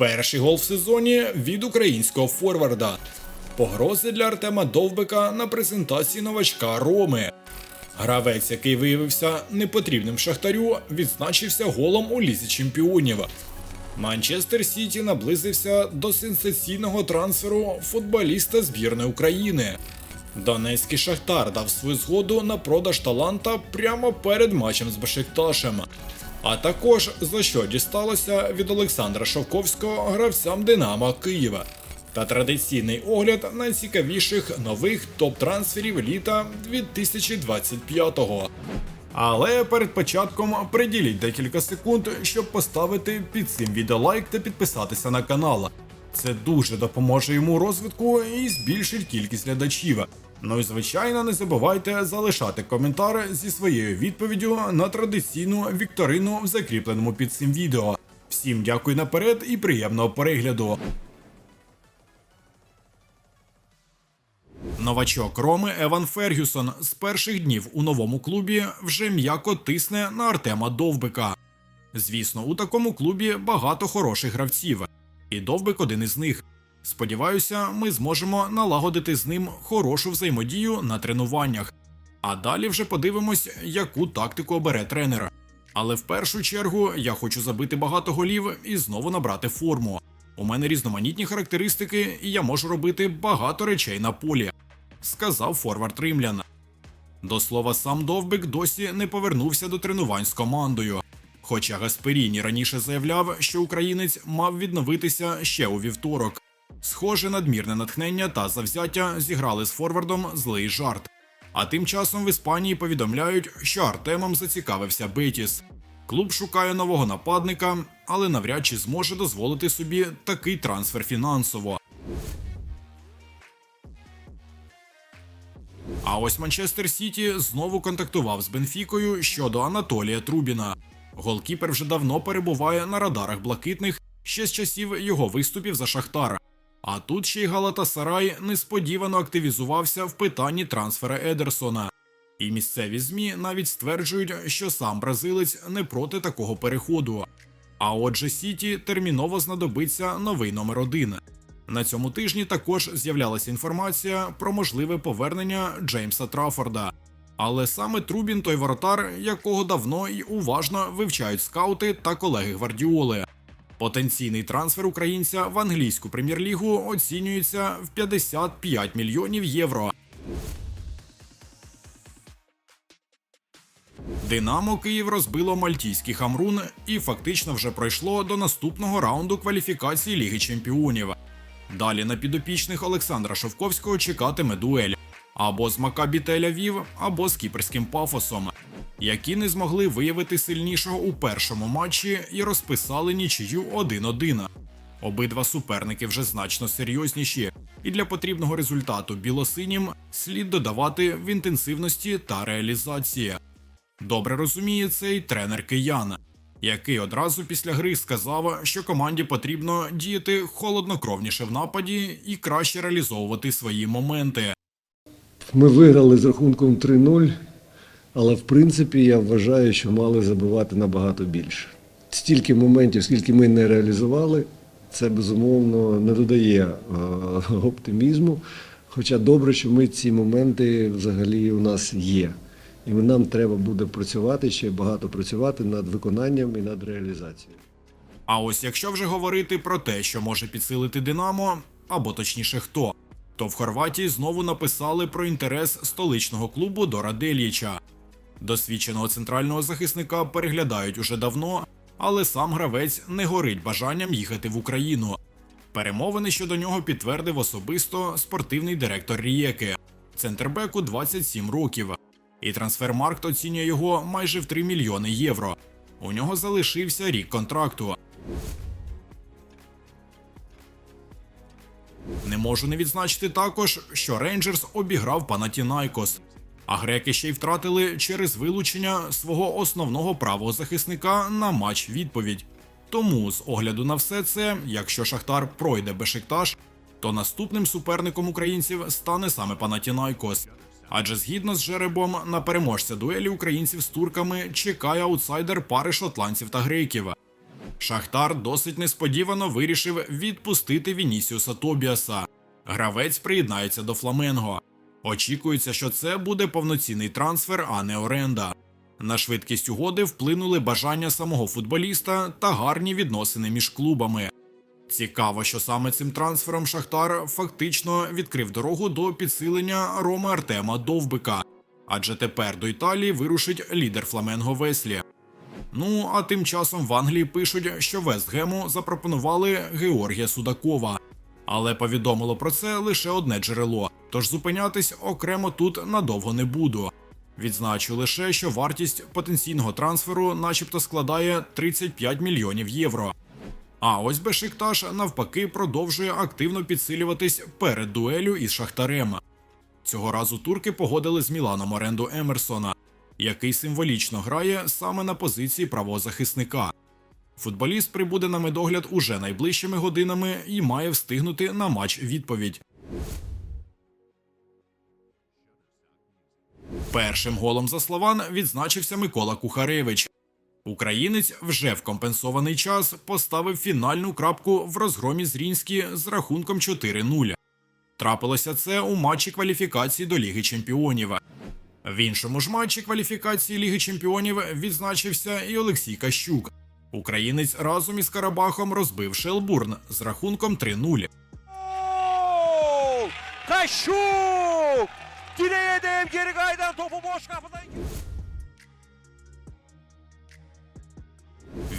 Перший гол в сезоні від українського форварда. Погрози для Артема Довбика на презентації новачка Роми. Гравець, який виявився непотрібним шахтарю, відзначився голом у лізі чемпіонів. Манчестер Сіті наблизився до сенсаційного трансферу футболіста збірної України. Донецький Шахтар дав свою згоду на продаж таланта прямо перед матчем з Бешикташем. А також за що дісталося від Олександра Шовковського гравцям Динамо Києва. Та традиційний огляд найцікавіших нових топ-трансферів літа 2025-го. Але перед початком приділіть декілька секунд, щоб поставити під цим відео лайк та підписатися на канал. Це дуже допоможе йому розвитку і збільшить кількість глядачів. Ну і звичайно, не забувайте залишати коментар зі своєю відповіддю на традиційну вікторину в закріпленому під цим відео. Всім дякую наперед і приємного перегляду. Новачок Роми Еван Фергюсон з перших днів у новому клубі вже м'яко тисне на Артема Довбика. Звісно, у такому клубі багато хороших гравців, і Довбик один із них. Сподіваюся, ми зможемо налагодити з ним хорошу взаємодію на тренуваннях. А далі вже подивимось, яку тактику обере тренер. Але в першу чергу я хочу забити багато голів і знову набрати форму. У мене різноманітні характеристики, і я можу робити багато речей на полі, сказав форвард Римлян. До слова, сам Довбик досі не повернувся до тренувань з командою. Хоча Гасперіні раніше заявляв, що українець мав відновитися ще у вівторок. Схоже, надмірне натхнення та завзяття зіграли з форвардом злий жарт. А тим часом в Іспанії повідомляють, що Артемом зацікавився Бетіс. Клуб шукає нового нападника, але навряд чи зможе дозволити собі такий трансфер фінансово. А ось Манчестер Сіті знову контактував з Бенфікою щодо Анатолія Трубіна. Голкіпер вже давно перебуває на радарах блакитних ще з часів його виступів за Шахтар. А тут ще й Галатасарай несподівано активізувався в питанні трансфера Едерсона. І місцеві ЗМІ навіть стверджують, що сам бразилець не проти такого переходу. А отже, Сіті терміново знадобиться новий номер один. На цьому тижні також з'являлася інформація про можливе повернення Джеймса Траффорда. Але саме Трубін той воротар, якого давно і уважно вивчають скаути та колеги гвардіоли. Потенційний трансфер українця в англійську прем'єр-лігу оцінюється в 55 мільйонів євро. Динамо Київ розбило мальтійський Хамрун і фактично вже пройшло до наступного раунду кваліфікації Ліги Чемпіонів. Далі на підопічних Олександра Шовковського чекатиме дуель або з Макабі Тель-Авів, або з кіперським пафосом, які не змогли виявити сильнішого у першому матчі і розписали нічию 1-1. Обидва суперники вже значно серйозніші, і для потрібного результату білосинім слід додавати в інтенсивності та реалізації. Добре розуміє цей тренер киян, який одразу після гри сказав, що команді потрібно діяти холоднокровніше в нападі і краще реалізовувати свої моменти. Ми виграли з рахунком 3-0, але в принципі я вважаю, що мали забивати набагато більше. Стільки моментів, скільки ми не реалізували, це безумовно не додає е, оптимізму. Хоча добре, що ми ці моменти взагалі у нас є. І нам треба буде працювати ще багато працювати над виконанням і над реалізацією. А ось якщо вже говорити про те, що може підсилити Динамо, або точніше хто, то в Хорватії знову написали про інтерес столичного клубу Дора Дельєча. Досвідченого центрального захисника переглядають уже давно, але сам гравець не горить бажанням їхати в Україну. Перемовини щодо нього підтвердив особисто спортивний директор Рієки. Центрбеку 27 років. І трансфермаркт оцінює його майже в 3 мільйони євро. У нього залишився рік контракту. Не можу не відзначити також, що Рейнджерс обіграв Панатінайкос, а греки ще й втратили через вилучення свого основного правого захисника на матч відповідь. Тому, з огляду на все це, якщо Шахтар пройде Бешикташ, то наступним суперником українців стане саме Панатінайкос. Адже згідно з жеребом на переможця дуелі українців з турками чекає аутсайдер пари шотландців та греків. Шахтар досить несподівано вирішив відпустити Вінісіуса Тобіаса. Гравець приєднається до Фламенго. Очікується, що це буде повноцінний трансфер, а не оренда. На швидкість угоди вплинули бажання самого футболіста та гарні відносини між клубами. Цікаво, що саме цим трансфером Шахтар фактично відкрив дорогу до підсилення Роми Артема Довбика, адже тепер до Італії вирушить лідер Фламенго Веслі. Ну а тим часом в Англії пишуть, що Вестгему запропонували Георгія Судакова, але повідомило про це лише одне джерело, тож зупинятись окремо тут надовго не буду. Відзначу лише, що вартість потенційного трансферу, начебто, складає 35 мільйонів євро. А ось Бешикташ навпаки продовжує активно підсилюватись перед дуелю із Шахтарем. Цього разу турки погодили з Міланом оренду Емерсона, який символічно грає саме на позиції правого захисника. Футболіст прибуде на медогляд уже найближчими годинами і має встигнути на матч відповідь. Першим голом за Слован відзначився Микола Кухаревич. Українець вже в компенсований час поставив фінальну крапку в розгромі Зрінські з рахунком 4-0. Трапилося це у матчі кваліфікації до Ліги Чемпіонів. В іншому ж матчі кваліфікації Ліги Чемпіонів відзначився і Олексій Кащук. Українець разом із Карабахом розбив Шелбурн з рахунком 3-0. Gol! Kaşuk! Direğe değip geri kaydan topu boş kapıdan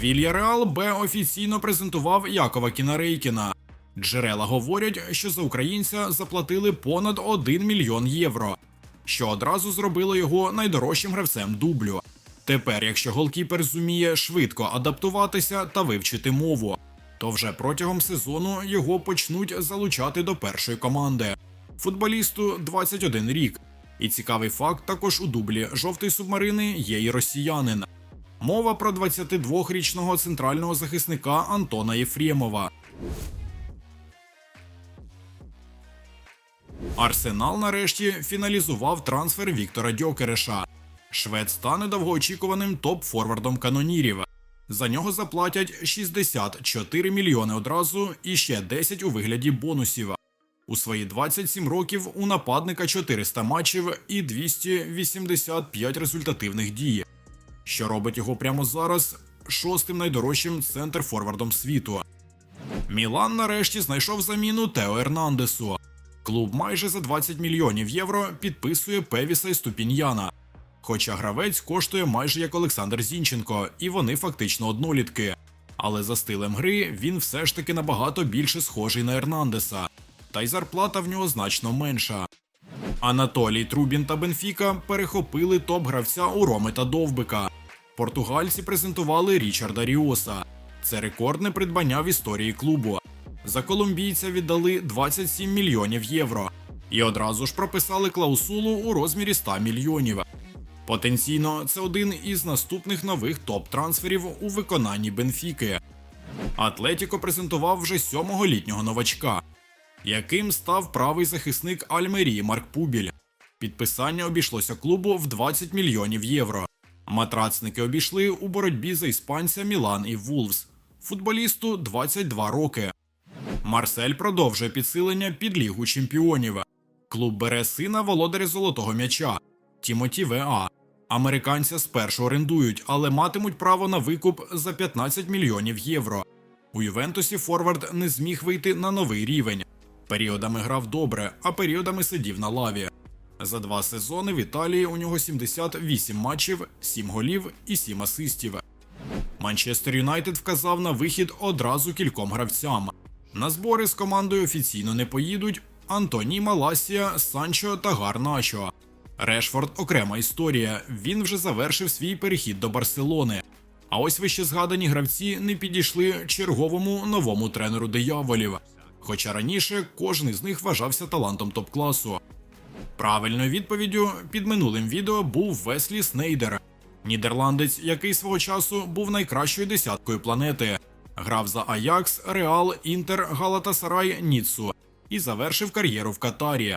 Вільяреал Б офіційно презентував Якова Кінарейкіна. Джерела говорять, що за українця заплатили понад 1 мільйон євро, що одразу зробило його найдорожчим гравцем дублю. Тепер, якщо голкіпер зуміє швидко адаптуватися та вивчити мову, то вже протягом сезону його почнуть залучати до першої команди. Футболісту 21 рік. І цікавий факт також у дублі жовтої субмарини є і росіянин. Мова про 22-річного центрального захисника Антона Єфремова. Арсенал нарешті фіналізував трансфер Віктора Дьокереша. Швед стане довгоочікуваним топ-форвардом канонірів. За нього заплатять 64 мільйони одразу і ще 10 у вигляді бонусів. У свої 27 років у нападника 400 матчів і 285 результативних дій що робить його прямо зараз шостим найдорожчим центр-форвардом світу. Мілан нарешті знайшов заміну Тео Ернандесу. Клуб майже за 20 мільйонів євро підписує Певіса і Ступіньяна. Хоча гравець коштує майже як Олександр Зінченко, і вони фактично однолітки. Але за стилем гри він все ж таки набагато більше схожий на Ернандеса, та й зарплата в нього значно менша. Анатолій Трубін та Бенфіка перехопили топ-гравця у Роми та Довбика. Португальці презентували Річарда Ріоса. Це рекордне придбання в історії клубу. За колумбійця віддали 27 мільйонів євро і одразу ж прописали клаусулу у розмірі 100 мільйонів. Потенційно, це один із наступних нових топ-трансферів у виконанні Бенфіки. Атлетіко презентував вже сьомого літнього новачка яким став правий захисник Альмерії Марк Пубіль. Підписання обійшлося клубу в 20 мільйонів євро. Матрацники обійшли у боротьбі за іспанця Мілан і Вулвс. Футболісту 22 роки. Марсель продовжує підсилення під лігу чемпіонів. Клуб бере сина володаря золотого м'яча Тімоті ВА. Американця спершу орендують, але матимуть право на викуп за 15 мільйонів євро. У Ювентусі Форвард не зміг вийти на новий рівень. Періодами грав добре, а періодами сидів на лаві. За два сезони в Італії у нього 78 матчів, 7 голів і 7 асистів. Манчестер Юнайтед вказав на вихід одразу кільком гравцям. На збори з командою офіційно не поїдуть Антоні Маласія, Санчо та Гарначо. Решфорд окрема історія. Він вже завершив свій перехід до Барселони. А ось вище згадані гравці не підійшли черговому новому тренеру дияволів. Хоча раніше кожен із них вважався талантом топ-класу. Правильною відповіддю під минулим відео був Веслі Снейдер, нідерландець, який свого часу був найкращою десяткою планети, грав за Аякс, Реал, Інтер, Галатасарай, Ніццу і завершив кар'єру в Катарі.